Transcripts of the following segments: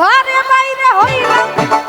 ঘরে বাইরে হইলাম।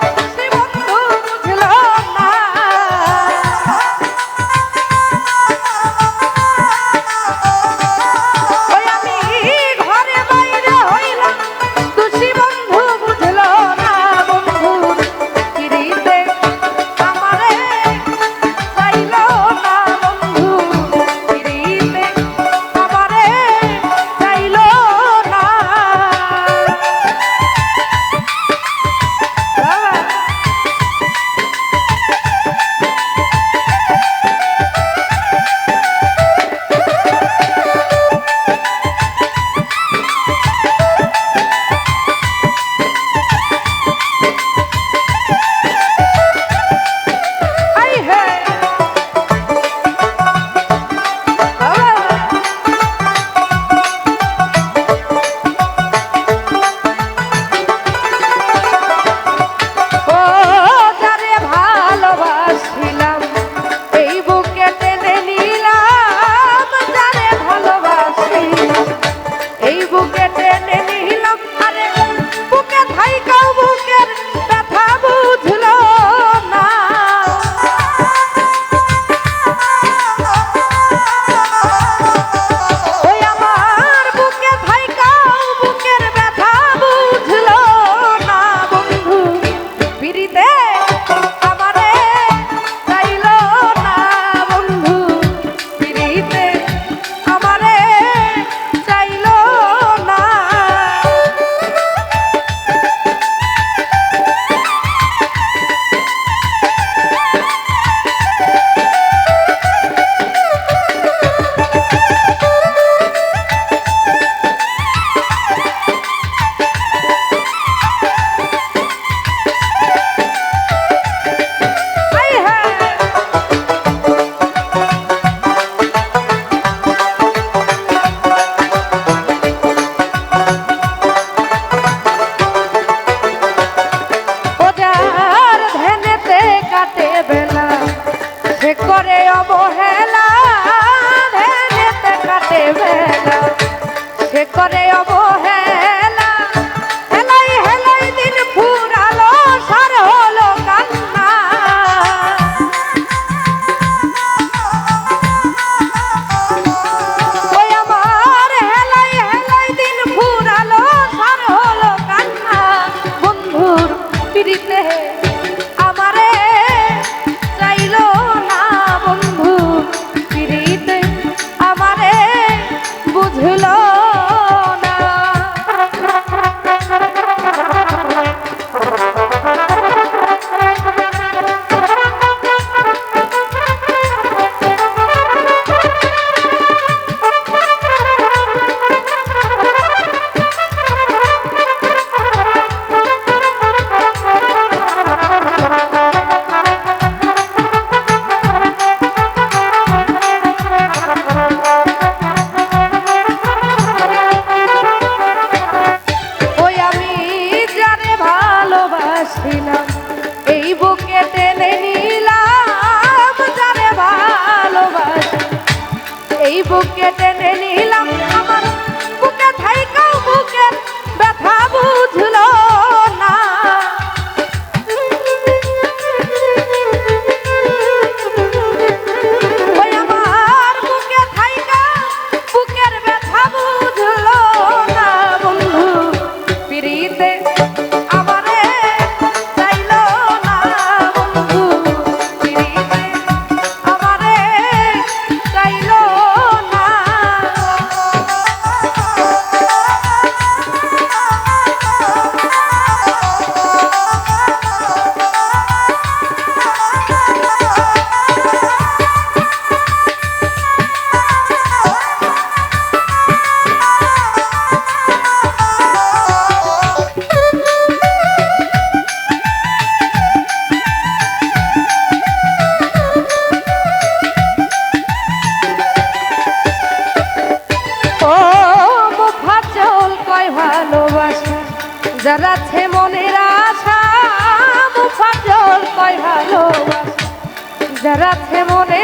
फिरते हैं। ভালোবাসিলাম এই বুকে টেনে নিলাম যারে ভালোবাসি। এই বুকে টেনে যারা মনে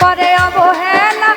করে অবহেলা